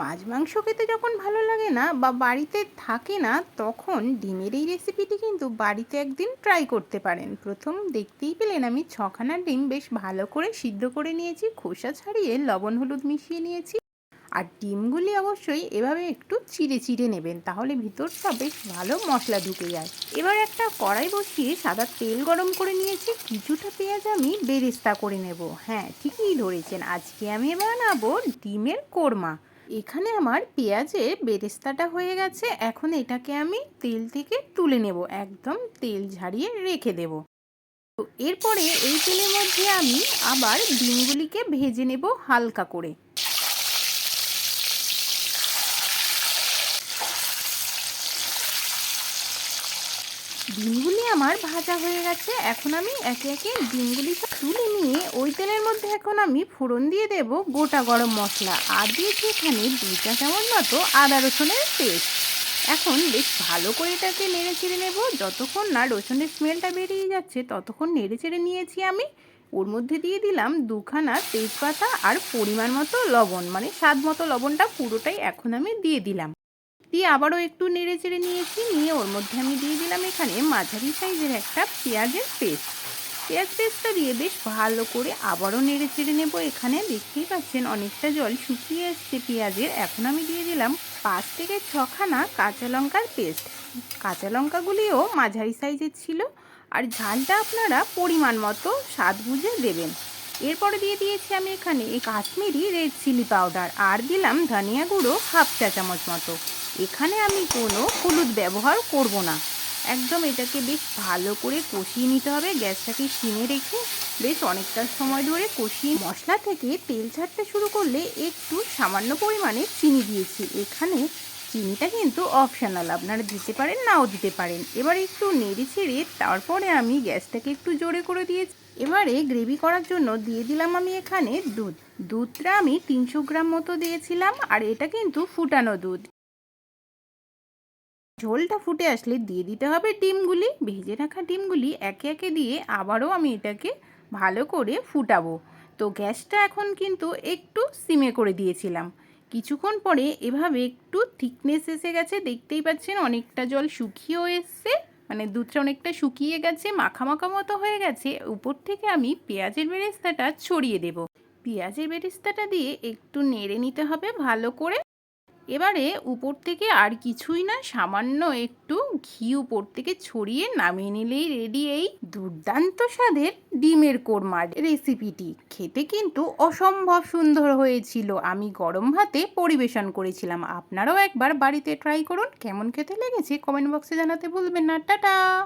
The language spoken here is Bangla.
মাছ মাংস খেতে যখন ভালো লাগে না বা বাড়িতে থাকে না, তখন ডিমের এই রেসিপিটি কিন্তু বাড়িতে একদিন ট্রাই করতে পারেন। প্রথম দেখতেই পেলেন আমি ছখানা ডিম বেশ ভালো করে সিদ্ধ করে নিয়েছি, খোসা ছাড়িয়ে লবণ হলুদ মিশিয়ে নিয়েছি। আর ডিমগুলি অবশ্যই এভাবে একটু চিড়ে চিড়ে নেবেন, তাহলে ভিতরটা বেশ ভালো মশলা ঢুকে যায়। এবার একটা কড়াই বসিয়ে সাদা তেল গরম করে নিয়েছি, কিছুটা পেঁয়াজ আমি বেরেস্তা করে নেব। হ্যাঁ ঠিকই ধরেছেন, আজকে আমি বানাবো ডিমের কোরমা। এখানে আমার পেঁয়াজের বেরেস্তাটা হয়ে গেছে। এখন এটাকে আমি তেল থেকে তুলে নেব। একদম তেল ঝাড়িয়ে রেখে দেব। তো এরপরে এই তেলের মধ্যে আমি আবার ডিমগুলিকে ভেজে নেব হালকা করে। ডিমগুলি আমার ভাজা হয়ে গেছে। এখন আমি একে একে ডিমগুলি তুলে নিয়ে ওই তেলের মধ্যে এখন আমি ফোড়ন দিয়ে দেব গোটা গরম মশলা। আর দিয়েছি এখানে দুই চা চামচ মতো আদা রসুনের পেস্ট। এখন বেশ ভালো করে এটাকে নেড়ে চেড়ে নেব। যতক্ষণ না রসুনের স্মেলটা বেরিয়ে যাচ্ছে, ততক্ষণ নেড়ে চেড়ে নিয়েছি আমি। ওর মধ্যে দিয়ে দিলাম দুখানা তেজপাতা আর পরিমাণ মতো লবণ। মানে স্বাদ মতো লবণটা পুরোটাই এখন আমি দিয়ে দিলাম। দিয়ে আবারও একটু নেড়ে চেড়ে নিয়েছি, নিয়ে ওর মধ্যে আমি দিয়ে দিলাম এখানে মাঝারি সাইজের একটা পেঁয়াজের পেস্ট। পেঁয়াজ পেস্টটা দিয়ে বেশ ভালো করে আবারও নেড়ে চেড়ে নেব এখানে। দেখতেই পাচ্ছেন অনেকটা জল শুকিয়ে এসছে পেঁয়াজের। এখন আমি দিয়ে দিলাম পাঁচ থেকে ছখানা কাঁচা লঙ্কার পেস্ট। কাঁচা লঙ্কাগুলিও মাঝারি সাইজের ছিল। আর ঝালটা আপনারা পরিমাণ মতো স্বাদ বুঝে দেবেন। এরপরে দিয়ে দিয়েছি আমি এখানে কাশ্মীরি রেড চিলি পাউডার আর দিলাম ধনিয়া গুঁড়ো হাফ চা চামচ মতো। এখানে আমি কোনো হলুদ ব্যবহার করব না। একদম এটাকে বেশ ভালো করে কষিয়ে নিতে হবে, গ্যাসটাকে সিমে রেখে বেশ অনেকটা সময় ধরে কষিয়ে মশলা থেকে তেল ছাড়তে শুরু করলে একটু সামান্য পরিমাণে চিনি দিয়েছি। এখানে চিনিটা কিন্তু অপশানাল আপনারা দিতে পারেন, নাও দিতে পারেন। এবার একটু নেড়ে ছেড়ে তারপরে আমি গ্যাসটাকে একটু জোরে করে দিয়েছি। এবারে গ্রেভি করার জন্য দিয়ে দিলাম আমি এখানে দুধ। দুধটা আমি তিনশো গ্রাম মতো দিয়েছিলাম, আর এটা কিন্তু ফুটানো দুধ। ঝোলটা ফুটে আসলে দিয়ে দিতে হবে ডিমগুলি, ভেজে রাখা ডিমগুলি একে একে দিয়ে আবারও আমি এটাকে ভালো করে ফুটাবো। তো গ্যাসটা এখন কিন্তু একটু সিমে করে দিয়েছিলাম। কিছুক্ষণ পরে এভাবে একটু থিকনেস এসে গেছে, দেখতেই পাচ্ছেন অনেকটা জল শুকিয়েও এসছে মানে দুধটা অনেকটা শুকিয়ে গেছে মাখা মাখা মতো হয়ে গেছে। উপর থেকে আমি পেঁয়াজের বেরেস্তাটা ছড়িয়ে দেব। পেঁয়াজের বেরেস্তাটা দিয়ে একটু নেড়ে নিতে হবে ভালো করে। এবারে উপর থেকে আর কিছুই না, সামান্য একটু ঘি উপর থেকে ছড়িয়ে নামিয়ে নিলেই রেডি এই দুর্দান্ত স্বাদের ডিমের কোরমার রেসিপিটি খেতে কিন্তু অসম্ভব সুন্দর হয়েছিল। আমি গরম ভাতে পরিবেশন করেছিলাম। আপনারাও একবার বাড়িতে ট্রাই করুন। কেমন খেতে লেগেছে কমেন্ট বক্সে জানাতে ভুলবেন না। টাটা!